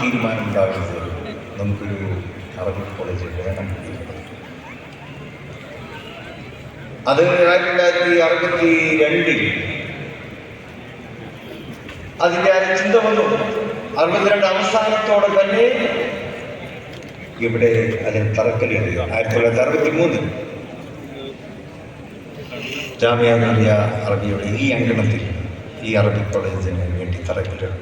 തീരുമാനമുണ്ടാകുന്നത് നമുക്കൊരു Arabic college വേണം. അത് ആയിരത്തി തൊള്ളായിരത്തി അറുപത്തി രണ്ടിൽ അതിന്റെ ആ ചിന്ത വന്നു. അറുപത്തിരണ്ട് അവസാനത്തോടെ തന്നെ ഇവിടെ അതിന് തറക്കല്ലിടുക ആയിരത്തി തൊള്ളായിരത്തി അറുപത്തി മൂന്നിൽ ജാമ്യ അറബിയുടെ ഈ അങ്കണത്തിൽ ഈ അറബി കോളേജിന് വേണ്ടി തറക്കല്ലിടുക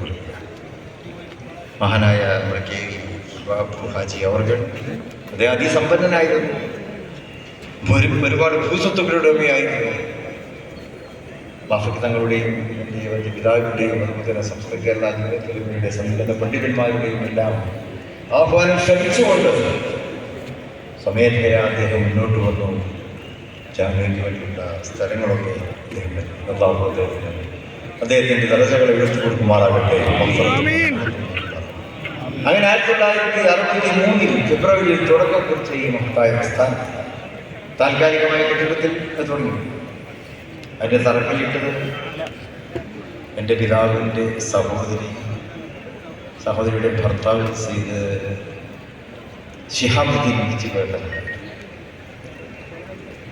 മഹാനായ നമ്മുടെ കെ ഹാജി അവർകൾ അദ്ദേഹം അതിസമ്പന്നനായിരുന്നു. ഒരു ഒരുപാട് ഭൂസ്വത്തുക്കളുടെ ഉടമയായിരുന്നു ബാഫക്ക് തങ്ങളുടെയും എന്റെ പിതാവിന്റെയും അതുപോലെ തന്നെ സംസ്കൃത കേരള തെലുങ്കിന്റെ സമ്പന്ന പണ്ഡിതന്മാരുടെയും എല്ലാം ആഹ്വാനം ശ്രമിച്ചുകൊണ്ട് സ്വമേധയാ അദ്ദേഹം മുന്നോട്ട് വന്നു. ജാമ്യയ്ക്ക് വേണ്ടിയുള്ള സ്ഥലങ്ങളൊക്കെ അദ്ദേഹം അദ്ദേഹത്തിന്റെ തലസകളെ ഉയർത്തി കൊടുക്കുമാറാകട്ടെ അങ്ങനെ ആയിരത്തി തൊള്ളായിരത്തി അറുപത്തി മൂന്നിൽ ഫെബ്രുവരിയിൽ തുടക്കം കുറിച്ച ഈ മഹത്തായ പ്രസ്ഥാനം താൽക്കാലികമായ കെട്ടിടത്തിൽ തുടങ്ങി. അതിന്റെ തറക്കല്ലിട്ടത് എന്റെ പിതാവിന്റെ സഹോദരി സഹോദരിയുടെ ഭർത്താവ് ചെയ്ത് ഷിഹാബുദ്ദീൻ കേട്ടത്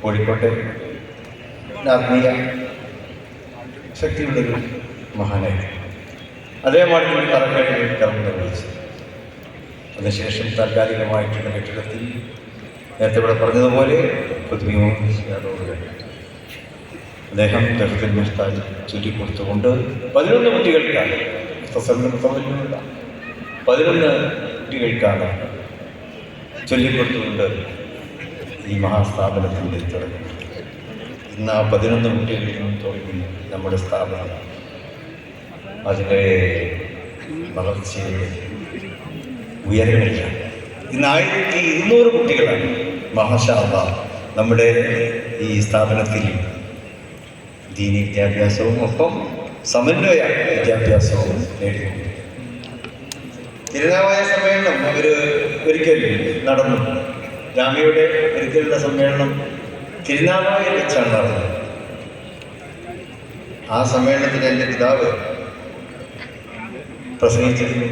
കോഴിക്കോട്ടെ ആത്മീയ ശക്തിയുള്ളൊരു മഹാനായിരുന്നു അദ്ദേഹമാണ് ഈ തറക്കല്ലിൽ കർമ്മം നിർവഹിച്ചത് അതിനുശേഷം താൽക്കാലികമായിട്ടുള്ള കെട്ടിടത്തിൽ നേരത്തെ ഇവിടെ പറഞ്ഞതുപോലെ പൃഥ്വിയും അദ്ദേഹം ദഹത്തിൽ മുസ്താജ് ചുറ്റിക്കൊടുത്തുകൊണ്ട് പതിനൊന്ന് കുട്ടികൾക്കാണ്. മുഖ്തസറിന് മുഖമില്ല പതിനൊന്ന് കുട്ടികൾക്കാണ് ചൊല്ലിക്കൊടുത്തുകൊണ്ട് ഈ മഹാസ്ഥാപനത്തിന്റെ തുടങ്ങി ഇന്ന് ആ പതിനൊന്ന് കുട്ടികളിലും തുടങ്ങി നമ്മുടെ സ്ഥാപനമാണ്. അതിന്റെ വളർച്ചയുടെ ഉയരങ്ങളിലാണ് ഇന്ന് ആയിരത്തി ഇരുന്നൂറ് കുട്ടികളാണ്. മഹാശാബ നമ്മുടെ ഈ സ്ഥാപനത്തിൽ ദീനി വിദ്യാഭ്യാസവും ഒപ്പം സമന്വയ വിദ്യാഭ്യാസവും നേടിക്കൊണ്ടിരിക്കുന്നു തിരുനാവായ സമ്മേളനം അവർ ഒരിക്കൽ നടന്നു. രാമയുടെ ഒരിക്കലുള്ള സമ്മേളനം തിരുനാവായി വെച്ചാണ് നടന്നത്. ആ സമ്മേളനത്തിൽ എന്റെ പിതാവ് പ്രസംഗിച്ചിരുന്നു.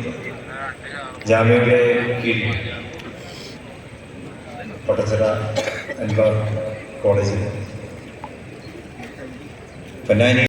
ജാമ്യയുടെ കീഴിൽ പട്ടച്ചിറ അൻവാർ കോളേജിൽ. പൊന്നാനി